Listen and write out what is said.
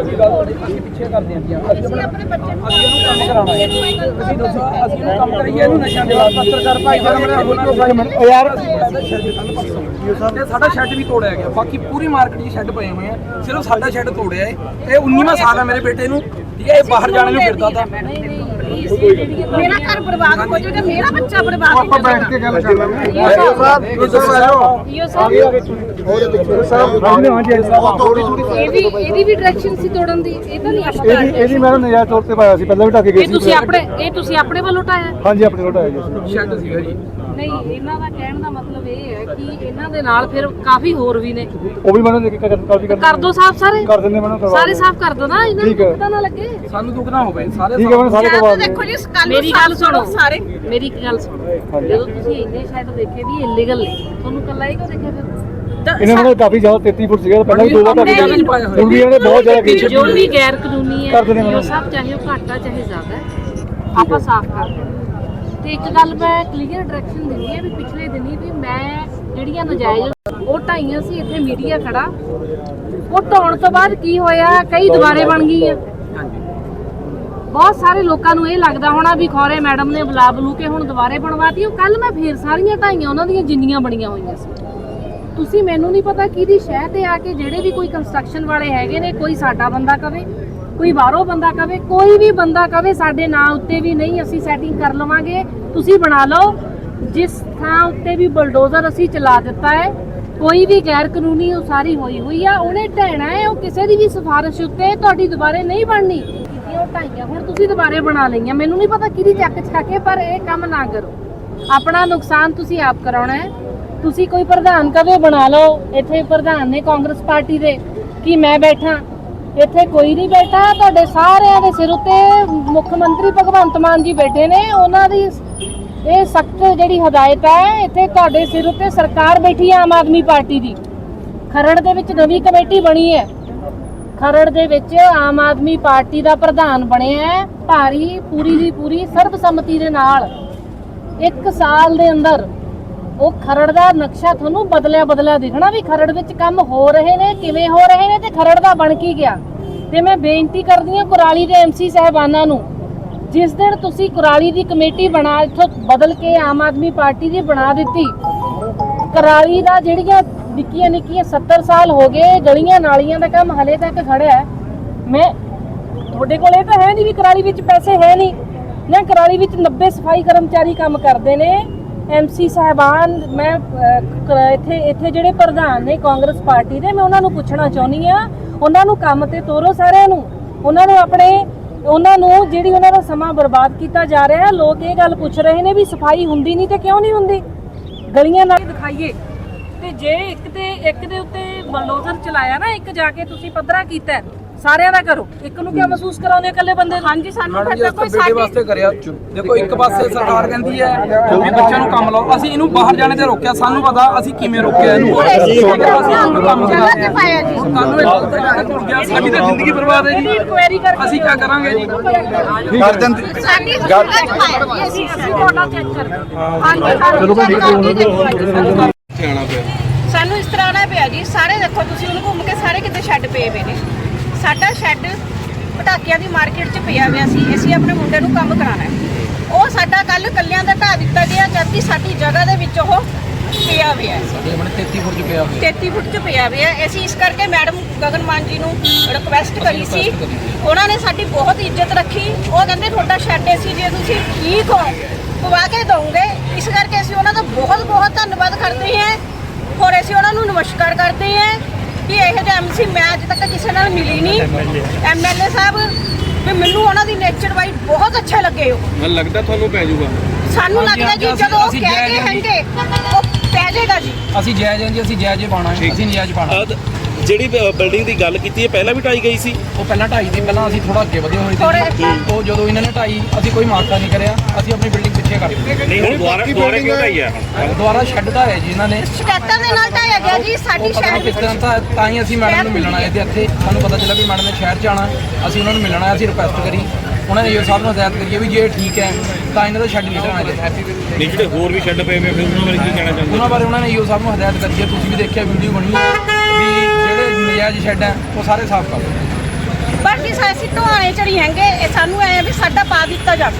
ਅਸੀਂ ਗੱਲ ਅਸੀਂ ਪਿੱਛੇ ਕਰਦੇ ਆਂ ਜੀ ਅਸੀਂ ਆਪਣੇ ਬੱਚੇ ਨੂੰ ਅਸੀਂ ਇਹਨੂੰ ਕੰਮ ਕਰਾਉਣਾ ਹੈ। ਅਸੀਂ ਦੱਸੋ ਅਸੀਂ ਇਹਨੂੰ ਕੰਮ ਕਰਾਈਏ ਇਹਨੂੰ ਨਸ਼ਿਆਂ ਦੇ ਬਾਅਦ ਪੱਤਰਕਾਰ ਭਾਈ ਦਾ ਮੇਰਾ ਹੋਰ ਕਿਉਂ ਭਾਈ ਮੈਨੂੰ ਯਾਰ ਤੇ ਸਾਡਾ ਸ਼ੈੱਡ ਵੀ ਤੋੜਿਆ ਗਿਆ। ਬਾਕੀ ਪੂਰੀ ਮਾਰਕੀਟ 'ਚ ਸ਼ੈੱਡ ਪਏ ਹੋਏ ਆ। ਸਿਰਫ ਸਾਡਾ ਸ਼ੈੱਡ ਤੋੜਿਆ ਹੈ ਇਹ 19ਵਾਂ ਸਾਲ ਹੈ ਮੇਰੇ ਬੇਟੇ ਨੂੰ। ਠੀਕ ਹੈ ਇਹ ਬਾਹਰ ਜਾਣ ਨੂੰ ਫਿਰਦਾ ਤਾਂ। ਮੇਰਾ ਘਰ ਬਰਬਾਦ ਹੋ ਜਾਏਗਾ ਮੇਰਾ ਬੱਚਾ ਬਰਬਾਦ ਹੋ ਜਾਏਗਾ ਕੇ ਗੱਲ ਕਰ ਲਾਂਗੇ। ਈਓ ਸਾਹਿਬ ਇਹ ਸਾਹਿਬ ਈਓ ਸਾਹਿਬ। ਇਹ ਵੀ ਇਹਦੀ ਵੀ ਡਾਇਰੈਕਸ਼ਨ ਸੀ ਤੋੜਨ ਦੀ। ਇਹ ਤਾਂ ਨਹੀਂ ਆਪਾਂ ਇਹਦੀ ਇਹਦੀ ਮੈਂ ਨਜਾਇਜ਼ ਤੌਰ ਤੇ ਪਾਇਆ ਸੀ। ਪਹਿਲਾਂ ਵੀ ਢੱਕ ਕੇ ਗਏ ਇਹ ਸੀ। ਤੁਸੀਂ ਆਪਣੇ ਇਹ ਤੁਸੀਂ ਆਪਣੇ ਵੱਲੋਂ ਉਠਾਇਆ ਹਾਂਜੀ ਆਪਣੇ ਕੋਲ ਆਇਆ ਜੀ ਅਸੀਂ। ਸ਼ੈੱਡ ਸੀਗਾ ਜੀ। ਨਹੀਂ ਇਹਨਾਂ ਦਾ ਕਹਿਣ ਦਾ ਮਤਲਬ ਇਹ ਹੈ ਕਿ ਇਹਨਾਂ ਦੇ ਨਾਲ ਫਿਰ ਕਾਫੀ ਹੋਰ ਵੀ ਨੇ। ਉਹ ਵੀ ਮੈਨੂੰ ਦੇਖ ਕੇ ਕਾਫੀ ਕਰ ਕਰ ਦੋ ਸਾਫ਼ ਸਾਰੇ। ਕਰ ਦਿੰਦੇ ਮੈਨੂੰ ਕਰਵਾ ਸਾਰੇ ਸਾਫ਼ ਕਰ ਦੋ ਨਾ ਇਹਨਾਂ। ਨੂੰ ਪਤਾ ਨਾ ਲੱਗੇ। ਸਾਨੂੰ ਦੁੱਖ ਨਾ ਹੋਵੇ ਸਾਰੇ ਠੀਕ ਹੈ ਮੈਨੂੰ ਸਾਰੇ ਕਰਵਾ ਦੇਖੋ ਜੀ ਕੱਲ ਮੇਰੀ ਗੱਲ ਸੁਣੋ। ਸਾਰੇ। ਮੇਰੀ ਇੱਕ ਗੱਲ ਸੁਣੋ। ਜਦੋਂ ਤੁਸੀਂ ਇੰਨੇ ਸ਼ਾਇਦ ਦੇਖੇ ਵੀ ਇਲੀਗਲ ਨੇ ਤੁਹਾਨੂੰ ਕੱਲਾ ਹੀ ਕਿਉਂ ਦੇਖਿਆ ਫਿਰ? ਇਹਨਾਂ ਨੇ ਕਾਫੀ ਜ਼ਿਆਦਾ 33 ਫੁੱਟ ਸੀਗਾ ਪਹਿਲਾਂ ਵੀ ਦੋ ਵਾਰ ਸੀ ਹੁਣ ਵੀ ਇਹਨੇ ਬਹੁਤ ਜ਼ਿਆਦਾ ਕੀਤੀ ਜੋ ਵੀ ਗੈਰ ਕਾਨੂੰਨੀ ਹੈ। ਉਹ ਸਭ ਚਾਹੇ ਉਹ ਘੱਟ ਚਾਹੇ ਜ਼ਿਆਦਾ ਹੈ, ਆਪਾਂ ਸਾਫ਼ ਕਰ ਦਿੰਦੇ ਹਾਂ। ਤੇ ਇੱਕ ਗੱਲ ਮੈਂ ਕਲੀਅਰ ਡਾਇਰੈਕਸ਼ਨ ਦਿੰਦੀ ਹੈ ਵੀ ਪਿਛਲੇ ਦਿਨੀ ਵੀ ਮੈਂ ਜਿਹੜੀਆਂ ਨਜਾਇਜ਼ ਉਹ ਢਾਈਆਂ ਸੀ ਇੱਥੇ ਮੀਡੀਆ ਖੜਾ। ਉਹ ਢਾਉਣ ਤੋਂ ਬਾਅਦ ਕੀ ਹੋਇਆ? ਕਈ ਦੁਬਾਰੇ ਬਣ ਗਈਆਂ। ਬਹੁਤ ਸਾਰੇ ਲੋਕਾਂ ਨੂੰ ਇਹ ਲੱਗਦਾ ਹੋਣਾ ਵੀ ਖੌਰੇ ਮੈਡਮ ਨੇ ਬੁਲਾ ਬਲੂ ਕੇ ਹੁਣ ਦੁਬਾਰੇ ਬਣਵਾਤੀ। ਉਹ ਕੱਲ ਮੈਂ ਫੇਰ ਸਾਰੀਆਂ ਢਾਈਆਂ ਉਹਨਾਂ ਦੀਆਂ ਜਿੰਨੀਆਂ ਬਣੀਆਂ ਹੋਈਆਂ ਸੀ। ਤੁਸੀਂ ਮੈਨੂੰ ਨਹੀਂ ਪਤਾ ਕਿਹਦੀ ਸ਼ਹਿਰ ਤੇ ਆ ਕੇ ਜਿਹੜੇ ਵੀ ਕੋਈ ਕੰਸਟਰਕਸ਼ਨ ਵਾਲੇ ਹੈਗੇ ਨੇ, ਕੋਈ ਸਾਡਾ ਬੰਦਾ ਕਵੇ, ਕੋਈ ਬਾਹਰੋਂ ਬੰਦਾ ਕਵੇ, ਕੋਈ ਵੀ ਬੰਦਾ ਕਵੇ, ਸਾਡੇ ਨਾਂ ਉੱਤੇ ਵੀ ਨਹੀਂ ਅਸੀਂ ਸੈਟਿੰਗ ਕਰ ਲਵਾਂਗੇ। ਤੁਸੀਂ ਬਣਾ ਲਓ। ਜਿਸ ਥਾਂ ਉੱਤੇ ਵੀ ਬਲਡੋਜ਼ਰ ਅਸੀਂ ਚਲਾ ਦਿੱਤਾ ਹੈ, ਕੋਈ ਵੀ ਗੈਰ ਕਾਨੂੰਨੀ ਉਸਾਰੀ ਹੋਈ ਹੋਈ ਆ, ਉਹਨੇ ਢਹਿਣਾ ਹੈ, ਉਹ ਕਿਸੇ ਦੀ ਵੀ ਸਿਫਾਰਿਸ਼ ਉੱਤੇ ਤੁਹਾਡੀ ਦੁਬਾਰੇ ਨਹੀਂ ਬਣਨੀ। ਢਾਈਆਂ ਹੁਣ ਤੁਸੀਂ ਦੁਬਾਰੇ ਬਣਾ ਲਈਆਂ। ਮੈਨੂੰ ਨਹੀਂ ਪਤਾ ਕਿਹਦੀ ਚੱਕ ਛਾ ਕੇ, ਪਰ ਇਹ ਕੰਮ ਨਾ ਕਰੋ। ਆਪਣਾ ਨੁਕਸਾਨ ਤੁਸੀਂ ਆਪ ਕਰਾਉਣਾ ਹੈ। ਤੁਸੀਂ ਕੋਈ ਪ੍ਰਧਾਨ ਕਦੇ ਬਣਾ ਲਓ? ਇੱਥੇ ਪ੍ਰਧਾਨ ਨੇ ਕਾਂਗਰਸ ਪਾਰਟੀ ਦੇ ਕਿ ਮੈਂ ਬੈਠਾ। ਇੱਥੇ ਕੋਈ ਨਹੀਂ ਬੈਠਾ। ਤੁਹਾਡੇ ਸਾਰਿਆਂ ਦੇ ਸਿਰ ਉੱਤੇ ਮੁੱਖ ਮੰਤਰੀ ਭਗਵੰਤ ਮਾਨ ਜੀ ਬੈਠੇ ਨੇ। ਉਹਨਾਂ ਦੀ ਇਹ ਸਖਤ ਜਿਹੜੀ ਹਦਾਇਤ ਹੈ, ਇੱਥੇ ਤੁਹਾਡੇ ਸਿਰ ਉੱਤੇ ਸਰਕਾਰ ਬੈਠੀ ਹੈ ਆਮ ਆਦਮੀ ਪਾਰਟੀ ਦੀ। ਖਰੜ ਦੇ ਵਿੱਚ ਨਵੀਂ ਕਮੇਟੀ ਬਣੀ ਹੈ। ਖਰੜ ਦੇ ਵਿੱਚ ਆਮ ਆਦਮੀ ਪਾਰਟੀ ਦਾ ਪ੍ਰਧਾਨ ਬਣਿਆ ਹੈ ਭਾਰੀ, ਪੂਰੀ ਦੀ ਪੂਰੀ ਸਰਬਸੰਮਤੀ ਦੇ ਨਾਲ। ਇੱਕ ਸਾਲ ਦੇ ਅੰਦਰ ਉਹ ਖਰੜ ਦਾ ਨਕਸ਼ਾ ਤੁਹਾਨੂੰ ਬਦਲਿਆ ਬਦਲਿਆ ਦਿਖਣਾ ਵੀ ਖਰੜ ਵਿੱਚ ਕੰਮ ਹੋ ਰਹੇ ਨੇ, ਕਿਵੇਂ ਹੋ ਰਹੇ ਨੇ ਤੇ ਖਰੜ ਦਾ ਬਣ ਕੀ ਗਿਆ। ਤੇ ਮੈਂ ਬੇਨਤੀ ਕਰਦੀ ਹਾਂ ਕੁਰਾਲੀ ਦੇ ਐਮਸੀ ਸਾਹਿਬਾਨਾਂ ਨੂੰ, ਜਿਸ ਦਿਨ ਤੁਸੀਂ ਕੁਰਾਲੀ ਦੀ ਕਮੇਟੀ ਬਣਾ, ਇੱਥੋਂ ਬਦਲ ਕੇ ਆਮ ਆਦਮੀ ਪਾਰਟੀ ਦੀ ਬਣਾ ਦਿੱਤੀ, ਕੁਰਾਲੀ ਦਾ ਜਿਹੜੀਆਂ ਨਿੱਕੀਆਂ ਨਿੱਕੀਆਂ 70 ਸਾਲ ਹੋ ਗਏ, ਗਲੀਆਂ ਨਾਲੀਆਂ ਦਾ ਕੰਮ ਹਲੇ ਤੱਕ ਖੜਿਆ ਹੈ। ਮੈਂ ਤੁਹਾਡੇ ਕੋਲ ਇਹ ਤਾਂ ਹੈ ਨਹੀਂ ਵੀ ਕੁਰਾਲੀ ਵਿੱਚ ਪੈਸੇ ਹੈ ਨਹੀਂ। ਨਾ ਕੁਰਾਲੀ ਵਿੱਚ 90 ਸਫ਼ਾਈ ਕਰਮਚਾਰੀ ਕੰਮ ਕਰਦੇ ਨੇ। ਐਮਸੀ ਸਾਹਿਬਾਨ, ਮੈਂ ਇੱਥੇ ਇੱਥੇ ਜਿਹੜੇ ਪ੍ਰਧਾਨ ਨੇ ਕਾਂਗਰਸ ਪਾਰਟੀ ਦੇ, ਮੈਂ ਉਹਨਾਂ ਨੂੰ ਪੁੱਛਣਾ ਚਾਹੁੰਦੀ ਆ ਉਹਨਾਂ ਨੂੰ ਕੰਮ ਤੇ ਤੋਰੋ ਸਾਰਿਆਂ ਨੂੰ। ਉਹਨਾਂ ਨੂੰ ਆਪਣੇ, ਉਹਨਾਂ ਨੂੰ ਜਿਹੜੀ ਉਹਨਾਂ ਦਾ ਸਮਾਂ ਬਰਬਾਦ ਕੀਤਾ ਜਾ ਰਿਹਾ ਹੈ, ਲੋਕ ਇਹ ਗੱਲ ਪੁੱਛ ਰਹੇ ਨੇ ਵੀ ਸਫ਼ਾਈ ਹੁੰਦੀ ਨਹੀਂ ਤੇ ਕਿਉਂ ਨਹੀਂ ਹੁੰਦੀ? ਗਲੀਆਂ ਨਾਲ ਦਿਖਾਈਏ। ਤੇ ਜੇ ਇੱਕ ਤੇ ਇੱਕ ਦੇ ਉੱਤੇ ਬਲਡੋਜ਼ਰ ਚਲਾਇਆ ਨਾ ਇੱਕ ਜਾ ਕੇ ਤੁਸੀਂ ਪੱਧਰਾ ਕੀਤਾ ਹੈ, ਸਾਰਿਆਂ ਦਾ ਕਰੋ ਇੱਕ ਨੂੰ ਕਿਉਂ ਮਹਿਸੂਸ ਕਰਾਉਂਦੇ ਹੋ ਇਕੱਲੇ ਬੰਦੇ ਨੂੰ ਹਾਂਜੀ ਸਾਨੂੰ ਮੈਡਮ ਜੀ ਅਸੀਂ ਬੇਟੇ ਵਾਸਤੇ ਕਰਿਆ ਦੇਖੋ ਇੱਕ ਪਾਸੇ ਸਰਕਾਰ ਕਹਿੰਦੀ ਹੈ ਵੀ ਬੱਚਿਆਂ ਨੂੰ ਕੰਮ ਲਾਓ ਅਸੀਂ ਇਹਨੂੰ ਬਾਹਰ ਜਾਣੇ ਤੇ ਰੋਕਿਆ ਸਾਨੂੰ ਪਤਾ ਅਸੀਂ ਕਿਵੇਂ ਰੋਕਿਆ ਇਹਨੂੰ ਅਸੀਂ ਇਹਨੂੰ ਕੰਮ ਤੇ ਪਾਇਆ ਜੀ ਸਾਨੂੰ ਇਹ ਗਲਤ ਜਗ੍ਹਾ ਤੇ ਗਿਆ ਸਾਡੀ ਤਾਂ ਜ਼ਿੰਦਗੀ ਬਰਬਾਦ ਹੈ ਜੀ ਇਨਕੁਆਇਰੀ ਕਰਕੇ ਅਸੀਂ ਕੀ ਕਰਾਂਗੇ ਜੀ ਕਰ ਦਿੰਦੇ ਸਾਡੀ ਤੇ ਪਾਇਆ ਜੀ ਅਸੀਂ ਅਸੀਂ ਤੁਹਾਡਾ ਚੈੱਕ ਕਰਦੇ ਹਾਂਜੀ ਚਲੋ ਮੈਂ ਠੀਕ ਸਾਨੂੰ ਇਸ ਤਰ੍ਹਾਂ ਨਾ ਪਿਆ ਜੀ ਸਾਰੇ ਦੇਖੋ ਤੁਸੀਂ ਉਹਨੂੰ ਘੁੰਮ ਕੇ ਸਾਰੇ ਕਿਤੇ ਸ਼ੈੱਡ ਪਏ ਹੋਏ ਨੇ। ਸਾਡਾ ਸ਼ੈੱਡ ਪਟਾਕਿਆਂ ਦੀ ਮਾਰਕੀਟ 'ਚ ਪਿਆ ਹੋਇਆ ਸੀ। ਅਸੀਂ ਆਪਣੇ ਮੁੰਡੇ ਨੂੰ ਕੰਮ ਕਰਾਣਾ ਹੈ। ਉਹ ਸਾਡਾ ਕੱਲ ਕੱਲਿਆਂ ਦਾ ਢਾ ਦਿੱਤਾ ਗਿਆ ਜਦਕਿ ਸਾਡੀ ਜਗ੍ਹਾ ਦੇ ਵਿੱਚ ਉਹ ਪਿਆ ਹੋਇਆ ਹੈ। ਸਾਡੇ ਬਣੇ 33 ਫੁੱਟ ਚ ਪਿਆ ਹੋਇਆ। 33 ਫੁੱਟ 'ਚ ਪਿਆ ਹੋਇਆ। ਅਸੀਂ ਇਸ ਕਰਕੇ ਮੈਡਮ ਗਗਨ ਮਾਨ ਜੀ ਨੂੰ ਰਿਕੁਐਸਟ ਕਰੀ ਸੀ। ਉਹਨਾਂ ਨੇ ਸਾਡੀ ਬਹੁਤ ਇੱਜ਼ਤ ਰੱਖੀ। ਉਹ ਕਹਿੰਦੇ ਤੁਹਾਡਾ ਸ਼ੈੱਡ ਸੀ ਜੇ ਤੁਸੀਂ ਠੀਕ ਹੋ ਪਵਾ ਕੇ ਦਓਗੇ ਇਸ ਕਰਕੇ ਅਸੀਂ ਉਹਨਾਂ ਦਾ ਬਹੁਤ ਬਹੁਤ ਧੰਨਵਾਦ ਕਰਦੇ ਹਾਂ। ਔਰ ਅਸੀਂ ਉਹਨਾਂ ਨੂੰ ਨਮਸਕਾਰ ਕਰਦੇ ਹਾਂ। ਕਿ ਇਹੋ ਜਿਹਾ ਐਮਸੀ ਮੈਂ ਅੱਜ ਤੱਕ ਕਿਸੇ ਨਾਲ ਮਿਲੀ ਨਹੀਂ। ਐਮਐਲਏ ਸਾਹਿਬ ਵੀ ਮੈਨੂੰ ਉਹਨਾਂ ਦੀ ਨੇਚਰ ਵਾਈ ਬਹੁਤ ਅੱਛਾ ਲੱਗੇ ਉਹ। ਮੈਨੂੰ ਲੱਗਦਾ ਤੁਹਾਨੂੰ ਪੈ ਜਾਊਗਾ। ਸਾਨੂੰ ਲੱਗਦਾ ਜੀ ਜਦੋਂ ਉਹ ਅਸੀਂ ਕਹਿ ਜੀ। ਹੈਂਗੇ ਉਹ ਪੈ ਜਾਏਗਾ ਜੀ। ਅਸੀਂ ਜਾਇਜ਼ ਹਾਂ ਜੀ ਅਸੀਂ ਜਾਇਜ਼ ਹੈ ਅਸੀਂ ਨਜਾਇਜ਼ ਅਹ ਜਿਹੜੀ ਬਿਲਡਿੰਗ ਦੀ ਗੱਲ ਕੀਤੀ ਹੈ ਪਹਿਲਾਂ ਵੀ ਢਾਈ ਗਈ ਸੀ? ਉਹ ਪਹਿਲਾਂ ਢਾਈ ਦੀ ਪਹਿਲਾਂ ਅਸੀਂ ਥੋੜਾ ਅੱਗੇ ਵਧੇ ਹੋਏ ਸੀ। ਉਹ ਜਦੋਂ ਇਹਨਾਂ ਨੇ ਢਾਈ ਅਸੀਂ ਕੋਈ ਮਾਰਕਾ ਨਹੀਂ ਕਰਿਆ। ਅਸੀਂ ਆਪਣੀ ਬਿਲਡਿੰਗ ਪਿੱਛੇ ਕਰ ਦਿੱਤੀ ਨਹੀਂ ਹੁਣ ਦੁਬਾਰਾ ਦੁਬਾਰਾ ਕਿਉਂ ਢਾਈ ਆ? ਦੁਬਾਰਾ ਸ਼ੈੱਡ ਦਾ ਹੈ ਜੀ ਇਹਨਾਂ ਨੇ। ਸ਼ਿਕਾਇਤਾਂ ਦੇ ਨਾਲ ਢਾਇਆ ਗਿਆ ਜੀ ਸਾਡੀ ਉਹ ਪਤਾ ਸ਼ਹਿਰ ਨਹੀਂ ਕਿਸ ਵਿੱਚ ਤਰ੍ਹਾਂ ਤਾਂ ਤਾਂ ਹੀ ਅਸੀਂ ਮੈਡਮ ਨੂੰ ਮਿਲਣ ਆਏ ਤੇ ਇੱਥੇ। ਸਾਨੂੰ ਪਤਾ ਚੱਲਿਆ ਵੀ ਮੈਡਮ ਨੇ ਸ਼ਹਿਰ ਚ ਆਣਾ ਅਸੀਂ ਉਹਨਾਂ ਨੂੰ ਮਿਲਣਾ ਅਸੀਂ ਰਿਕੁਐਸਟ ਕਰੀ। ਉਹਨਾਂ ਨੇ ਇਹ ਸਾਹਿਬ ਨੂੰ ਹਦਾਇਤ ਕਰੀ ਹੈ ਵੀ ਜੇ ਠੀਕ ਹੈ ਤਾਂ ਇਹਨਾਂ ਦਾ ਸ਼ੈੱਡ ਨਹੀਂ ਢਾਣਾ ਚਾਹੀਦਾ ਨਹੀਂ ਜਿਹੜੇ ਹੋਰ ਵੀ ਛੱਡ ਪਏ ਹੋਏ ਫਿਰ ਉਹਨਾਂ ਬਾਰੇ ਕੀ ਕਹਿਣਾ ਚਾਹੁੰਦੇ ਉਹਨਾਂ ਬਾਰੇ ਉਹਨਾਂ ਨੇ ਈਓ ਸਾਹਿਬ ਨੂੰ ਹਦਾਇਤ ਕਰੀ ਹੈ ਤੁਸੀਂ ਵੀ ਦੇਖਿਆ ਵੀਡੀਓ ਬਣੀ ਹੈ ਵੀ ਜਿਹੜੇ ਨਜਾਇਜ਼ ਸ਼ੈੱਡ ਹੈ ਉਹ ਸਾਰੇ ਸਾਫ਼ ਕਰ ਦਿਓ। ਢੋਆਣੇ ਚ ਨਹੀਂ ਹੈਗੇ ਇਹ ਸਾਨੂੰ ਐ ਵੀ ਸਾਡਾ ਪਾ ਦਿੱਤਾ ਜਾਵੇ।